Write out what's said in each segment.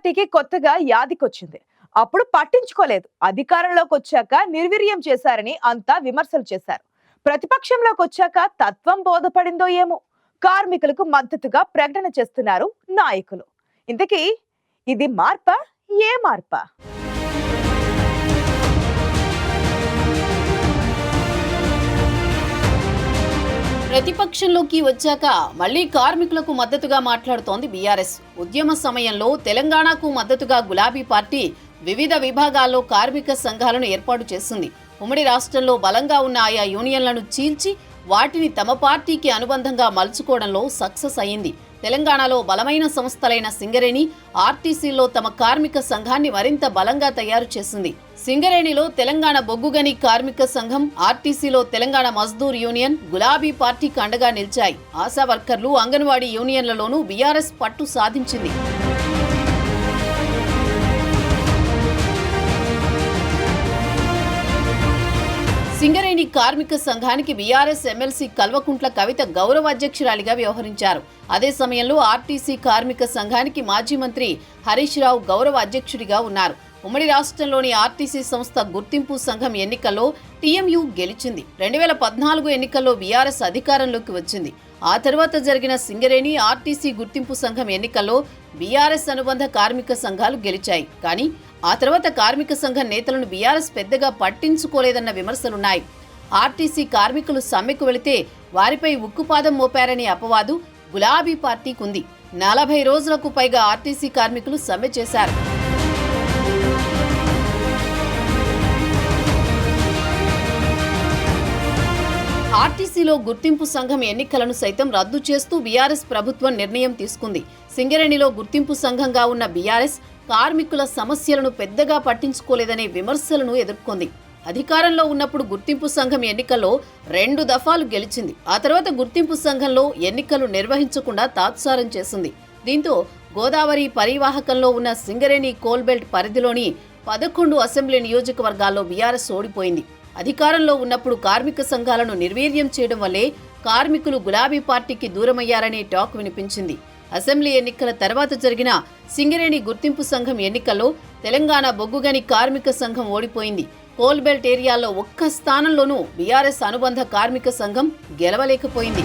పార్టీకి కొత్తగా యాదికొచ్చింది. అప్పుడు పట్టించుకోలేదు. అధికారంలోకి వచ్చాక నిర్వీర్యం చేశారని అంతా విమర్శలు చేశారు. ప్రతిపక్షంలోకి వచ్చాక తత్వం బోధపడిందో ఏమో? కార్మికులకు మద్దతుగా ప్రకటన చేస్తున్నారు నాయకులు. ఇంతకీ ఇది మార్పా? ఏ మార్పా? ప్రతిపక్షంలోకి వచ్చాక మళ్ళీ కార్మికులకు మద్దతుగా మాట్లాడుతోంది బీఆర్ఎస్. ఉద్యమ సమయంలో తెలంగాణకు మద్దతుగా గులాబీ పార్టీ వివిధ విభాగాల్లో కార్మిక సంఘాలను ఏర్పాటు చేసింది ఉమ్మడి రాష్ట్రంలో బలంగా ఉన్న ఆయా యూనియన్లను చీల్చి వాటిని తమ పార్టీకి అనుబంధంగా మలుచుకోవడంలో సక్సెస్ అయింది. తెలంగాణలో బలమైన సంస్థలైన సింగరేణి ఆర్టీసీలో తమ కార్మిక సంఘాన్ని మరింత బలంగా తయారు చేసింది. సింగరేణిలో తెలంగాణ బొగ్గుగని కార్మిక సంఘం ఆర్టీసీలో తెలంగాణ మజ్దూర్ యూనియన్ గులాబీ పార్టీకి అండగా నిలిచాయి. ఆశా వర్కర్లు అంగన్వాడీ యూనియన్లలోనూ బీఆర్ఎస్ పట్టు సాధించింది. కార్మిక సంఘానికి బీఆర్ఎస్ ఎమ్మెల్సీ కల్వకుంట్ల కవిత గౌరవ అధ్యక్షురాలిగా వ్యవహరించారు. అదే సమయంలో ఆర్టీసీ కార్మిక సంఘానికి మాజీ మంత్రి హరీష్ రావు గౌరవ అధ్యక్షుడిగా ఉన్నారు. ఉమ్మడి రాష్ట్రంలోని ఆర్టీసీ సంస్థ గుర్తింపు సంఘం ఎన్నికల్లో టీఎంయూ గెలిచింది. రెండు వేల పద్నాలుగు ఎన్నికల్లో బీఆర్ఎస్ అధికారంలోకి వచ్చింది. ఆ తర్వాత జరిగిన సింగరేణి ఆర్టీసీ గుర్తింపు సంఘం ఎన్నికల్లో బీఆర్ఎస్ అనుబంధ కార్మిక సంఘాలు గెలిచాయి. కానీ ఆ తర్వాత కార్మిక సంఘం నేతలను బీఆర్ఎస్ పెద్దగా పట్టించుకోలేదన్న విమర్శలున్నాయి. ఆర్టీసీ కార్మికులు సమ్మెకు వెళితే వారిపై ఉక్కుపాదం మోపారనే అపవాదు గులాబీ పార్టీకి ఉంది నలభై రోజులకు పైగా ఆర్టీసీ కార్మికులు సమ్మె చేశారు. ఆర్టీసీలో గుర్తింపు సంఘం ఎన్నికలను సైతం రద్దు చేస్తూ బీఆర్ఎస్ ప్రభుత్వం నిర్ణయం తీసుకుంది. సింగరేణిలో గుర్తింపు సంఘంగా ఉన్న బీఆర్ఎస్ కార్మికుల సమస్యలను పెద్దగా పట్టించుకోలేదనే విమర్శలను ఎదుర్కొంది. అధికారంలో ఉన్నప్పుడు గుర్తింపు సంఘం ఎన్నికల్లో రెండు దఫాలు గెలిచింది. ఆ తర్వాత గుర్తింపు సంఘంలో ఎన్నికలు నిర్వహించకుండా తాత్సారం చేసింది. దీంతో గోదావరి పరివాహకంలో ఉన్న సింగరేణి కోల్బెల్ట్ పరిధిలోని పదకొండు అసెంబ్లీ నియోజకవర్గాల్లో బీఆర్ఎస్ ఓడిపోయింది. అధికారంలో ఉన్నప్పుడు కార్మిక సంఘాలను నిర్వీర్యం చేయడం వల్లే కార్మికులు గులాబీ పార్టీకి దూరమయ్యారనే టాక్ వినిపించింది. అసెంబ్లీ ఎన్నికల తర్వాత జరిగిన సింగరేణి గుర్తింపు సంఘం ఎన్నికల్లో తెలంగాణ బొగ్గుగని కార్మిక సంఘం ఓడిపోయింది. కోల్బెల్ట్ ఏరియాలో ఒక్క స్థానంలోనూ బీఆర్ఎస్ అనుబంధ కార్మిక సంఘం గెలవలేకపోయింది.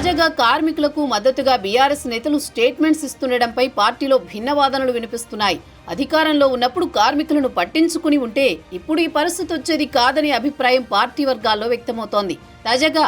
తాజాగా కార్మికులకు మద్దతుగా బీఆర్ఎస్ నేతలు స్టేట్మెంట్స్ ఇస్తుండటంపై పార్టీలో భిన్నవాదనలు వినిపిస్తున్నాయి. అధికారంలో ఉన్నప్పుడు కార్మికులను పట్టించుకుని ఉంటే ఇప్పుడు ఈ పరిస్థితి వచ్చేది కాదనే అభిప్రాయం పార్టీ వర్గాల్లో వ్యక్తమవుతోంది. తాజాగా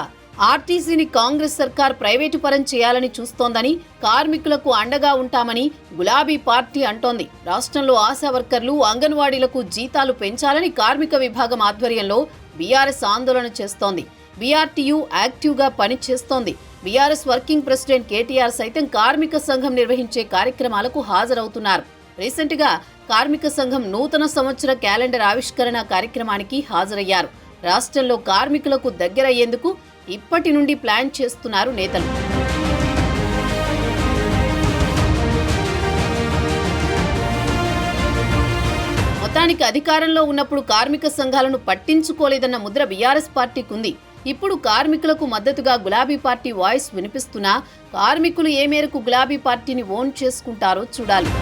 ఆర్టీసీని కాంగ్రెస్ సర్కార్ ప్రైవేటు పరం చేయాలని చూస్తోందని కార్మికులకు అండగా ఉంటామని గులాబీ పార్టీ అంటోంది. రాష్ట్రంలో ఆశా వర్కర్లు అంగన్వాడీలకు జీతాలు పెంచాలని కార్మిక విభాగం ఆధ్వర్యంలో బీఆర్ఎస్ ఆందోళన చేస్తోంది. బీఆర్టీయూ యాక్టివ్గా పనిచేస్తోంది. బీఆర్ఎస్ వర్కింగ్ ప్రెసిడెంట్ కేటీఆర్ సైతం కార్మిక సంఘం నిర్వహించే కార్యక్రమాలకు హాజరవుతున్నారు. రీసెంట్గా కార్మిక సంఘం నూతన సంవత్సర క్యాలెండర్ ఆవిష్కరణ కార్యక్రమానికి హాజరయ్యారు. రాష్ట్రంలో కార్మికులకు దగ్గరయ్యేందుకు ఇప్పటి నుండి ప్లాన్ చేస్తున్నారు నేతలు. మొత్తానికి అధికారంలో ఉన్నప్పుడు కార్మిక సంఘాలను పట్టించుకోలేదన్న ముద్ర బీఆర్ఎస్ పార్టీకి ఉంది ఇప్పుడు కార్మికులకు మద్దతుగా గులాబీ పార్టీ వాయిస్ వినిపిస్తున్నా కార్మికులు ఏ మేరకు గులాబీ పార్టీని ఓన్ చేసుకుంటారో చూడాలి.